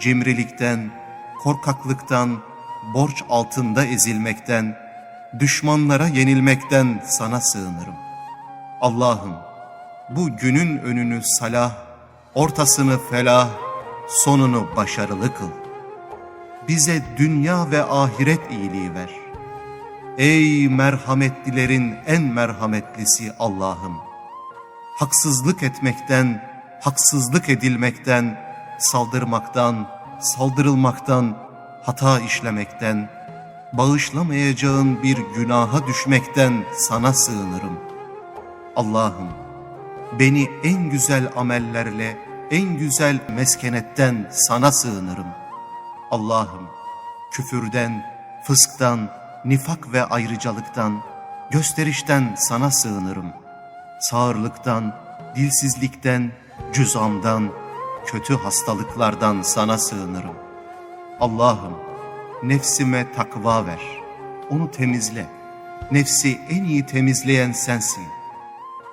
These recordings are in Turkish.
cimrilikten, korkaklıktan, borç altında ezilmekten, düşmanlara yenilmekten sana sığınırım. Allah'ım bu günün önünü salah, ortasını felah, sonunu başarılı kıl. Bize dünya ve ahiret iyiliği ver. Ey merhametlilerin en merhametlisi Allah'ım! Haksızlık etmekten, haksızlık edilmekten, saldırmaktan, saldırılmaktan, hata işlemekten, bağışlamayacağın bir günaha düşmekten sana sığınırım. Allah'ım beni en güzel amellerle, en güzel meskenetten sana sığınırım. Allah'ım küfürden, fısktan, nifak ve ayrıcalıktan, gösterişten sana sığınırım. Sağırlıktan, dilsizlikten, cüzamdan, kötü hastalıklardan sana sığınırım. Allah'ım nefsime takva ver, onu temizle. Nefsi en iyi temizleyen sensin.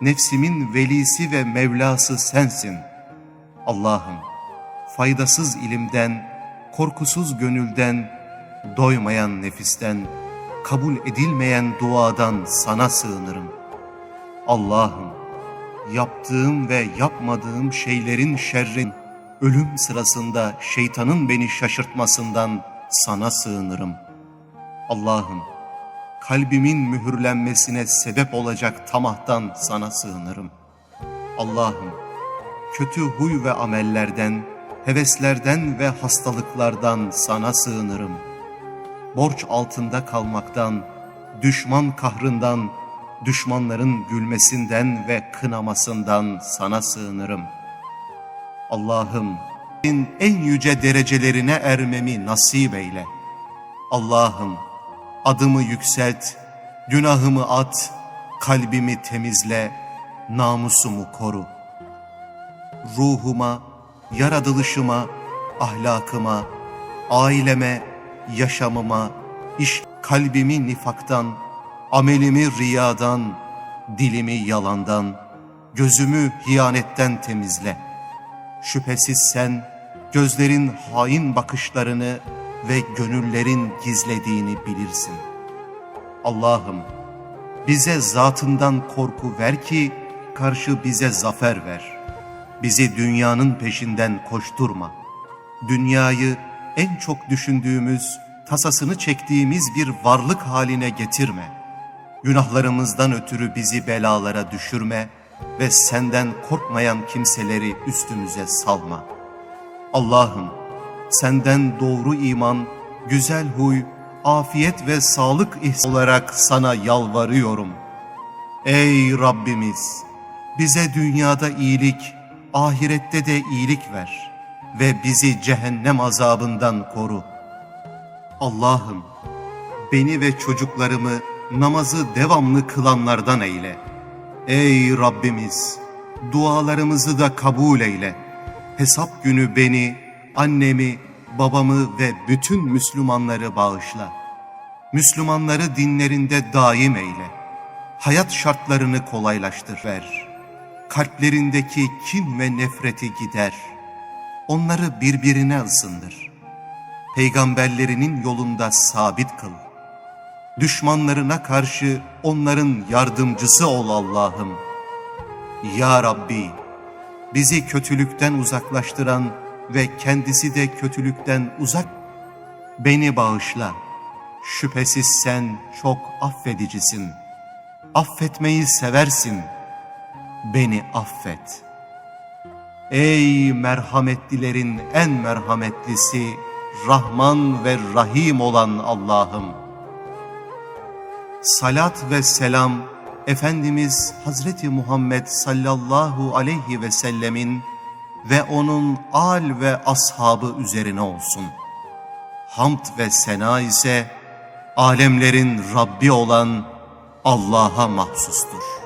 Nefsimin velisi ve Mevlası sensin. Allah'ım faydasız ilimden, korkusuz gönülden, doymayan nefisten, kabul edilmeyen duadan sana sığınırım. Allah'ım yaptığım ve yapmadığım şeylerin şerrin, ölüm sırasında şeytanın beni şaşırtmasından sana sığınırım. Allah'ım kalbimin mühürlenmesine sebep olacak tamahtan sana sığınırım. Allah'ım kötü huy ve amellerden, heveslerden ve hastalıklardan sana sığınırım. Borç altında kalmaktan, düşman kahrından, düşmanların gülmesinden ve kınamasından sana sığınırım. Allah'ım en yüce derecelerine ermemi nasip eyle. Allah'ım adımı yükselt, günahımı at, kalbimi temizle, namusumu koru. Ruhuma, yaratılışıma, ahlakıma, aileme, yaşamıma, iş kalbimi nifaktan, amelimi riyadan, dilimi yalandan, gözümü hiyanetten temizle. Şüphesiz sen gözlerin hain bakışlarını ve gönüllerin gizlediğini bilirsin. Allah'ım bize zatından korku ver ki karşı bize zafer ver. Bizi dünyanın peşinden koşturma. Dünyayı en çok düşündüğümüz, tasasını çektiğimiz bir varlık haline getirme. Günahlarımızdan ötürü bizi belalara düşürme ve senden korkmayan kimseleri üstümüze salma. Allah'ım senden doğru iman, güzel huy, afiyet ve sağlık ihsan olarak sana yalvarıyorum. Ey Rabbimiz! Bize dünyada iyilik, ahirette de iyilik ver ve bizi cehennem azabından koru. Allah'ım beni ve çocuklarımı namazı devamlı kılanlardan eyle. Ey Rabbimiz! Dualarımızı da kabul eyle. Hesap günü beni, annemi, babamı ve bütün Müslümanları bağışla. Müslümanları dinlerinde daim eyle. Hayat şartlarını kolaylaştır ver. Kalplerindeki kin ve nefreti gider. Onları birbirine ısındır. Peygamberlerinin yolunda sabit kıl. Düşmanlarına karşı onların yardımcısı ol Allah'ım. Ya Rabbi, bizi kötülükten uzaklaştıran ve kendisi de kötülükten uzak. Beni bağışla. Şüphesiz sen çok affedicisin. Affetmeyi seversin. Beni affet. Ey merhametlilerin en merhametlisi, Rahman ve Rahim olan Allah'ım. Salat ve selam Efendimiz Hazreti Muhammed sallallahu aleyhi ve sellemin ve onun al ve ashabı üzerine olsun. Hamd ve sena ise alemlerin Rabbi olan Allah'a mahsustur.